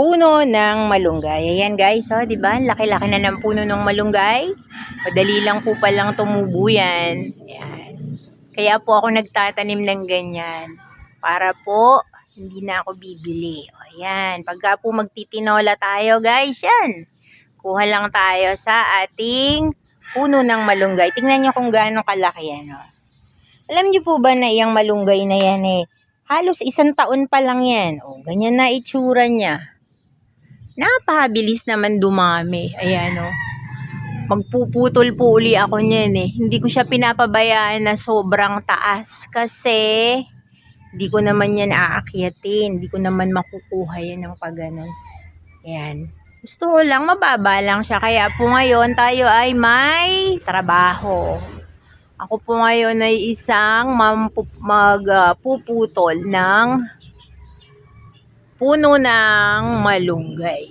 puno ng malunggay. Ayan guys, oh, 'di ba? Laki-laki na ng puno ng malunggay. Madali lang po palang tumubo 'yan. Ayan. Kaya po ako nagtatanim ng ganyan. Para po hindi na ako bibili. O, ayan. Pagka po magtitinola tayo, guys, yan. Kuha lang tayo sa ating puno ng malunggay. Tingnan nyo kung gaano kalaki yan. Oh. Alam nyo po ba na iyang malunggay na yan eh, halos isang taon pa lang yan. O, ganyan na itsura niya. Napakabilis naman dumami. Ayan o. Magpuputol po uli ako niyan eh. Hindi ko siya pinapabayaan na sobrang taas kasi hindi ko naman yan aakyatin. Hindi ko naman makukuha yan ng paganon. Ayan. Gusto ko lang, mababa lang siya. Kaya po ngayon tayo ay may trabaho. Ako po ngayon ay isang magpuputol ng puno ng malunggay.